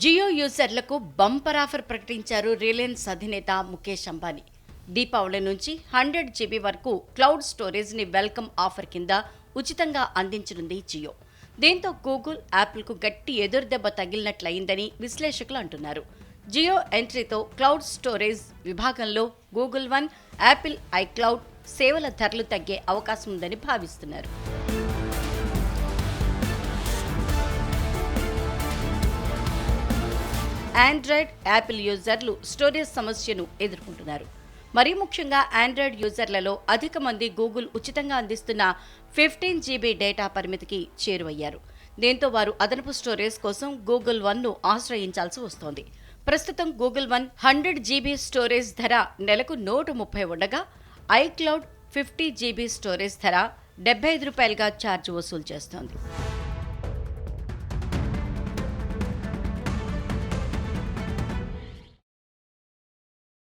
జియో యూజర్లకు bumper offer ప్రకటించారు Reliance అధినేత ముఖేష్ అంబానీ. దీపావళి నుంచి హండ్రెడ్ జీబీ వరకు క్లౌడ్ స్టోరేజ్ని వెల్కమ్ ఆఫర్ కింద ఉచితంగా అందించనుంది జియో. దీంతో గూగుల్ యాపిల్కు గట్టి ఎదురుదెబ్బ తగిలినట్లయిందని విశ్లేషకులు అంటున్నారు. జియో ఎంట్రీతో క్లౌడ్ స్టోరేజ్ విభాగంలో గూగుల్ వన్ యాపిల్ ఐక్లౌడ్ సేవల ధరలు తగ్గే అవకాశం ఉందని భావిస్తున్నారు. ఆండ్రాయిడ్ యాపిల్ యూజర్లు స్టోరేజ్ సమస్యను ఎదుర్కొంటున్నారు. మరీ ముఖ్యంగా ఆండ్రాయిడ్ యూజర్లలో అధిక మంది గూగుల్ ఉచితంగా అందిస్తున్న ఫిఫ్టీన్ జీబీ డేటా పరిమితికి చేరువయ్యారు. దీంతో వారు అదనపు స్టోరేజ్ కోసం గూగుల్ వన్ను ఆశ్రయించాల్సి వస్తోంది. ప్రస్తుతం Google One hundred GB storage ధర నెలకు నూట ముప్పై ఉండగా ఐక్లౌడ్ ఫిఫ్టీ జీబీ స్టోరేజ్ ధర డెబ్బై ఐదు రూపాయలుగా ఛార్జ్ వసూలు చేస్తోంది.